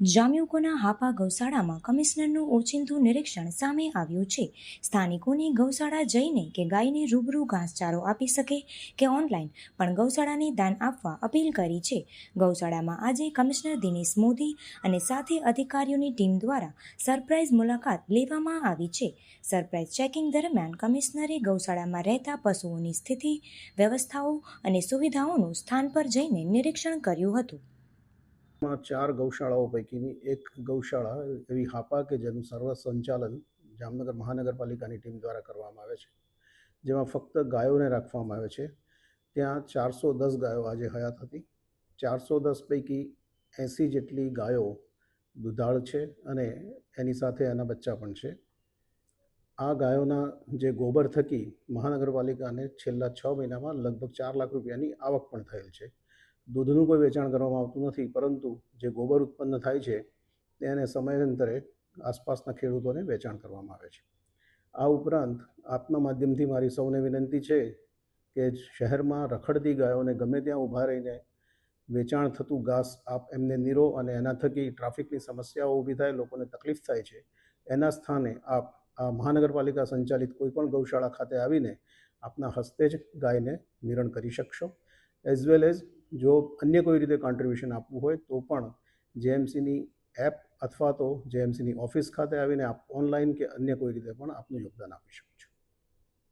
જામ્યુકોના હાપા ગૌશાળામાં કમિશનરનું ઓચિંતું નિરીક્ષણ સામે આવ્યું છે. સ્થાનિકોને ગૌશાળા જઈને કે ગાયને રૂબરૂ ઘાસચારો આપી શકે કે ઓનલાઈન, પણ ગૌશાળાને દાન આપવા અપીલ કરી છે. ગૌશાળામાં આજે કમિશનર દિનેશ મોદી અને સાથે અધિકારીઓની ટીમ દ્વારા સરપ્રાઇઝ મુલાકાત લેવામાં આવી છે. સરપ્રાઇઝ ચેકિંગ દરમિયાન કમિશનરે ગૌશાળામાં રહેતા પશુઓની સ્થિતિ, વ્યવસ્થાઓ અને સુવિધાઓનું સ્થાન પર જઈને નિરીક્ષણ કર્યું હતું. માં ચાર ગૌશાળાઓ પૈકીની એક ગૌશાળા એવી હાપા કે જેનું સર્વ સંચાલન જામનગર મહાનગરપાલિકાની ટીમ દ્વારા કરવામાં આવે છે. જેમાં ફક્ત ગાયોને રાખવામાં આવે છે. ત્યાં ચારસો દસ ગાયો આજે હયાત હતી. ચારસો દસ પૈકી એંસી જેટલી ગાયો દુધાળ છે અને એની સાથે એના બચ્ચા પણ છે. આ ગાયોના જે ગોબર થકી મહાનગરપાલિકાને છેલ્લા છ મહિનામાં લગભગ ચાર લાખ રૂપિયાની આવક પણ થયેલ છે. દૂધનું કોઈ વેચાણ કરવામાં આવતું નથી, પરંતુ જે ગોબર ઉત્પન્ન થાય છે, તેને સમયાંતરે આસપાસના ખેડૂતોને વેચાણ કરવામાં આવે છે. આ ઉપરાંત આપના માધ્યમથી મારી સૌને વિનંતી છે કે શહેરમાં રખડતી ગાયોને ગમે ત્યાં ઊભા રહીને વેચાણ થતું ઘાસ આપ એમને નીરો અને એના થકી ટ્રાફિકની સમસ્યાઓ ઊભી થાય, લોકોને તકલીફ થાય છે, એના સ્થાને આપ આ મહાનગરપાલિકા સંચાલિત કોઈપણ ગૌશાળા ખાતે આવીને આપના હસ્તે જ ગાયને નિરણ કરી શકશો. એઝ વેલ એઝ જો અન્ય કોઈ રીતે કોન્ટ્રીબ્યુશન આપવું હોય, તો પણ જેએમસીની એપ અથવા તો જેએમસીની ઓફિસ ખાતે આવીને આપ ઓનલાઈન કે અન્ય કોઈ રીતે પણ આપનું યોગદાન આપી શકો.